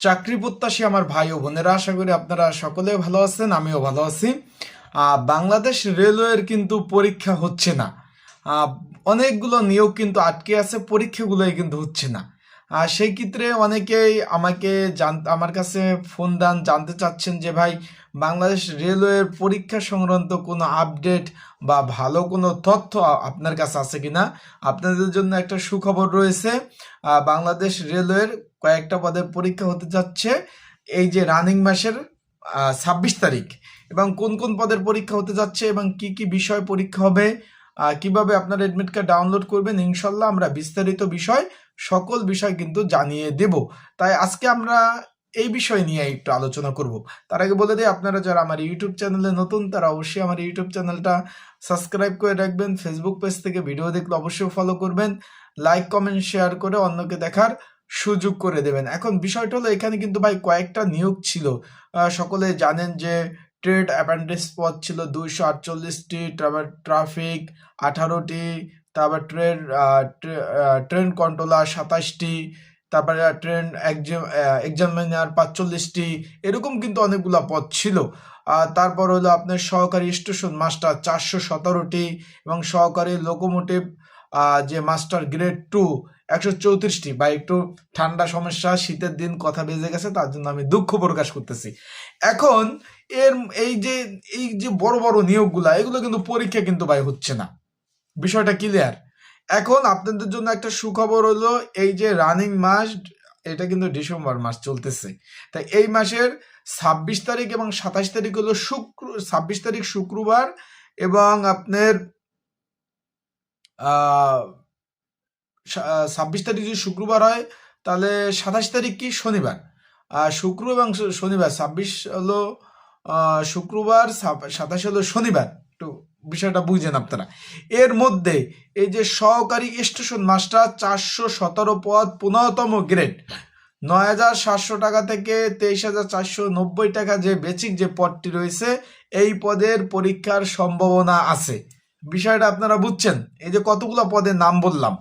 চাকরি প্রত্যাশী আমার ভাই ও বোনেরা, আশা করি আপনারা সকলে ভালো আছেন, আমিও ভালো আছি। বাংলাদেশ রেলওয়ের কিন্তু পরীক্ষা হচ্ছে না। অনেকগুলো নিয়োগ কিন্তু আটকে আছে, পরীক্ষাগুলোই কিন্তু হচ্ছে না। সেই ক্ষেত্রে অনেকেই আমাকে জান, আমার কাছে ফোন দেন, জানতে চাচ্ছেন যে, ভাই, বাংলাদেশ রেলওয়ের পরীক্ষা সংক্রান্ত কোনো আপডেট বা ভালো কোনো তথ্য আপনার কাছে আছে কিনা? আপনাদের জন্য একটা সুখবর রয়েছে। বাংলাদেশ রেলওয়ের কয়েকটা পদের পরীক্ষা হতে যাচ্ছে এই যে রানিং মাসের ছাব্বিশ তারিখ। এবং কোন কোন পদের পরীক্ষা হতে যাচ্ছে এবং কি কি বিষয় পরীক্ষা হবে কীভাবে আপনার এডমিট কার্ড ডাউনলোড করবেন, ইনশাল্লাহ আমরা বিস্তারিত বিষয়, সকল বিষয় কিন্তু জানিয়ে দেব। তাই আজকে আমরা এই বিষয় নিয়ে একটু আলোচনা করব। তার আগে বলে দিই, আপনারা যারা আমার ইউটিউব চ্যানেলে নতুন, তারা অবশ্যই আমার ইউটিউব চ্যানেলটা সাবস্ক্রাইব করে রাখবেন। ফেসবুক পেজ থেকে ভিডিও দেখলে অবশ্যই ফলো করবেন। লাইক কমেন্ট শেয়ার করে অন্যকে দেখার সুযোগ করে দেবেন। এখন বিষয়টা হলো এখানে কিন্তু ভাই কয়েকটা নিয়োগ ছিল। সকলে জানেন যে ট্রেড অ্যাপেন্ডিক্স পদ ছিল দুইশো আটচল্লিশটি, তারপর ট্রাফিক আঠারোটি, তারপর ট্রেন ট্রেন কন্ট্রোলার সাতাশটি, তারপরে ট্রেন এক্সামিনার পাঁচচল্লিশটি, এরকম কিন্তু অনেকগুলো পদ ছিল। আর তারপর হলো আপনার সহকারী স্টেশন মাস্টার চারশো সতেরোটি এবং সহকারী লোকোমোটিভ যে মাস্টার গ্রেড টু একশো চৌত্রিশটি বা একটু ঠান্ডা সমস্যা, শীতের দিন কথা বেজে গেছে, তার জন্য আমি দুঃখ প্রকাশ করতেছি। এখন এর এই যে এই যে বড় বড় নিয়োগগুলা, এগুলো কিন্তু পরীক্ষা কিন্তু ভাই হচ্ছে না। বিষয়টা ক্লিয়ার এখন আপনাদের জন্য একটা সুখবর হলো, এই যে রানিং মাস, এটা কিন্তু ডিসেম্বর মাস চলতেছে। তাই এই মাসের ছাব্বিশ তারিখ এবং সাতাশ তারিখ হলো শুক্র, ছাব্বিশ তারিখ শুক্রবার এবং আপনার ছাব্বিশ তারিখ যদি শুক্রবার হয়, তাহলে সাতাশ তারিখ কি? শনিবার। আর শুক্র এবং শনিবার, ছাব্বিশ হলো শুক্রবার সাতাশ হলো শনিবার। একটু বিষয়টা বুঝছেন আপনারা। এর মধ্যে এই যে সহকারী স্টেশন মাস্টার চারশো সতেরো পদ, পনেরোতম গ্রেড, নয় হাজার সাতশো টাকা থেকে তেইশ হাজার চারশো নব্বই টাকা যে বেচিক যে পদটি রয়েছে, এই পদের পরীক্ষার সম্ভাবনা আছে। বিষয়টা আপনারা বুঝছেন? এই যে কতগুলো পদের নাম বললাম।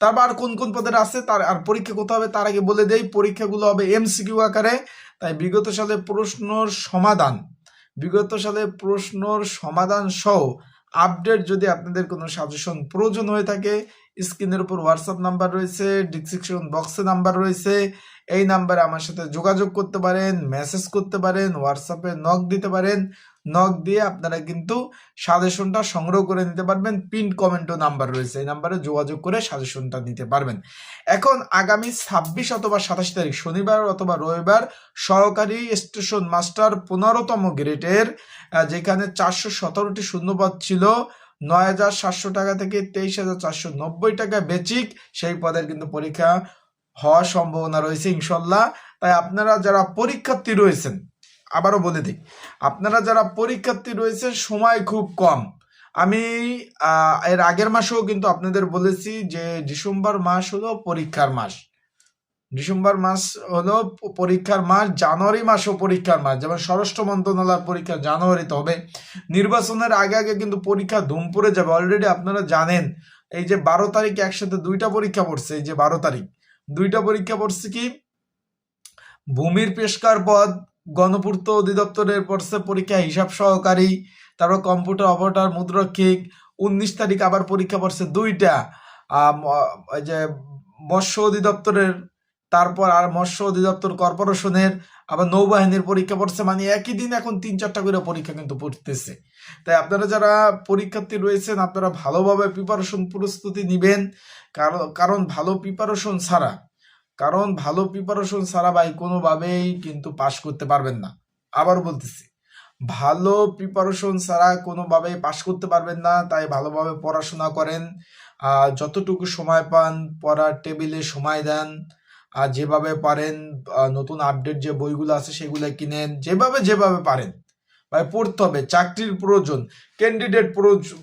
তারপর আর কোন কোন পদের আছে, তার আর পরীক্ষা কোথাও হবে তার আগে বলে দেই, পরীক্ষাগুলো হবে এমসিকিউ আকারে। তাই বিগত সালে প্রশ্নর সমাধান, বিগত সালে প্রশ্নর সমাধান সহ আপডেট যদি আপনাদের কোনো সাজেশন প্রয়োজন হয়ে থাকে স্ক্রিনের উপর হোয়াটসঅ্যাপ নাম্বার রয়েছে ডিসক্রিপশন বক্সে নাম্বার রয়েছে। এই নাম্বারে আমার সাথে যোগাযোগ করতে পারেন মেসেজ করতে পারেন হোয়াটসঅ্যাপে নক দিতে পারেন। নক দিয়ে আপনারা কিন্তু সাজেশনটা সংগ্রহ করে নিতে পারবেন। পিন কমেন্টও নাম্বার রয়েছে, এই নাম্বারে যোগাযোগ করে সাজেশনটা নিতে পারবেন। এখন আগামী ছাব্বিশ অথবা সাতাশ তারিখ, শনিবার অথবা রবিবার সহকারী স্টেশন মাস্টার পনেরোতম গ্রেডের যেখানে চারশো সতেরোটি শূন্যপদ ছিল নয় হাজার সাতশো টাকা থেকে তেইশ হাজার চারশো নব্বই টাকা বেচিক। সেই পদের কিন্তু পরীক্ষা হওয়ার সম্ভাবনা রয়েছে ইনশাল্লাহ। তাই আপনারা যারা পরীক্ষার্থী রয়েছেন, আবারও বলে দিই, আপনারা যারা পরীক্ষার্থী রয়েছেন, সময় খুব কম। আমি এর আগের মাসেও কিন্তু আপনাদের বলেছি যে ডিসেম্বর মাস হলো পরীক্ষার মাস। ডিসেম্বর মাস হলো পরীক্ষার মাস, জানুয়ারি মাসও পরীক্ষার মাস। যেমন স্বরাষ্ট্র মন্ত্রণালয়ের পরীক্ষা জানুয়ারিতে হবে নির্বাচনের আগে আগে কিন্তু পরীক্ষা ধুম পড়ে যাবে। অলরেডি আপনারা জানেন, এই যে বারো তারিখে একসাথে দুইটা পরীক্ষা পড়ছে, এই যে বারো তারিখ। দুইটা পরীক্ষা পড়ছে কি? ভূমির পেশকার পদ, গণপূর্ত অধিদপ্তরের পড়ছে পরীক্ষা হিসাব সহকারী, তারপর কম্পিউটার অপারেটর, মুদ্রক্ষিক, উনিশ তারিখ আবার পরীক্ষা পড়ছে দুইটা। যে মৎস্য অধিদপ্তরের তারপর আর মৎস্য অধিদপ্তর কর্পোরেশনের আবার নৌবাহিনীর পরীক্ষা পড়ছে মানে একই দিন এখন তিন চারটা করে পরীক্ষা কিন্তু পড়তেছে। তাই আপনারা যারা পরীক্ষার্থী রয়েছেন, আপনারা ভালোভাবে প্রিপারেশন প্রস্তুতি নিবেন। কারণ কারণ ভালো প্রিপারেশন ছাড়া, কারণ ভালো প্রিপারেশন ছাড়া ভাই কোনোভাবেই কিন্তু পাশ করতে পারবেন না। আবার বলতেছি, ভালো প্রিপারেশন ছাড়া কোনোভাবেই পাশ করতে পারবেন না, তাই ভালোভাবে পড়াশোনা করেন। আর যতটুকু সময় পান, পড়ার টেবিলে সময় দেন। আর যেভাবে পারেন নতুন আপডেট যে বইগুলো আছে সেগুলো কিনেন, যেভাবে যেভাবে পারেন। ভাই, পড়তে হবে, চাকরির প্রয়োজন ক্যান্ডিডেট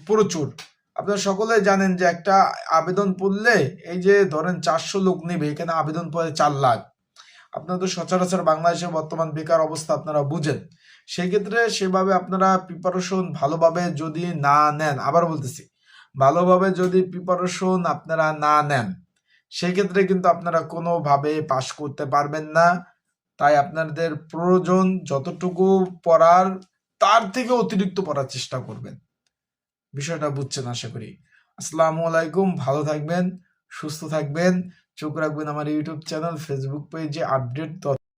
প্রচুর। আপনারা সকলে জানেন যে একটা আবেদন পড়লে এই যে ধরেন চারশো লোক নেবে, এখানে আবেদন পড়ে চার লাখ। আপনারা তো সচরাচর বাংলাদেশের বর্তমান বেকার অবস্থা আপনারা বুঝেন। সেই ক্ষেত্রে সেভাবে আপনারা প্রিপারেশন ভালোভাবে যদি না নেন, আবার বলতেছি, ভালোভাবে যদি প্রিপারেশন আপনারা না নেন সেই ক্ষেত্রে কিন্তু আপনারা কোনোভাবে পাশ করতে পারবেন না। তাই আপনাদের প্রয়োজন যতটুকু পড়ার, তার থেকে অতিরিক্ত পড়ার চেষ্টা করবেন। বিষয়টা বুঝছেন আশা করি। আসসালামু আলাইকুম, ভালো থাকবেন, সুস্থ থাকবেন। চোখ রাখবেন আমার ইউটিউব চ্যানেল ফেসবুক পেজে আপডেট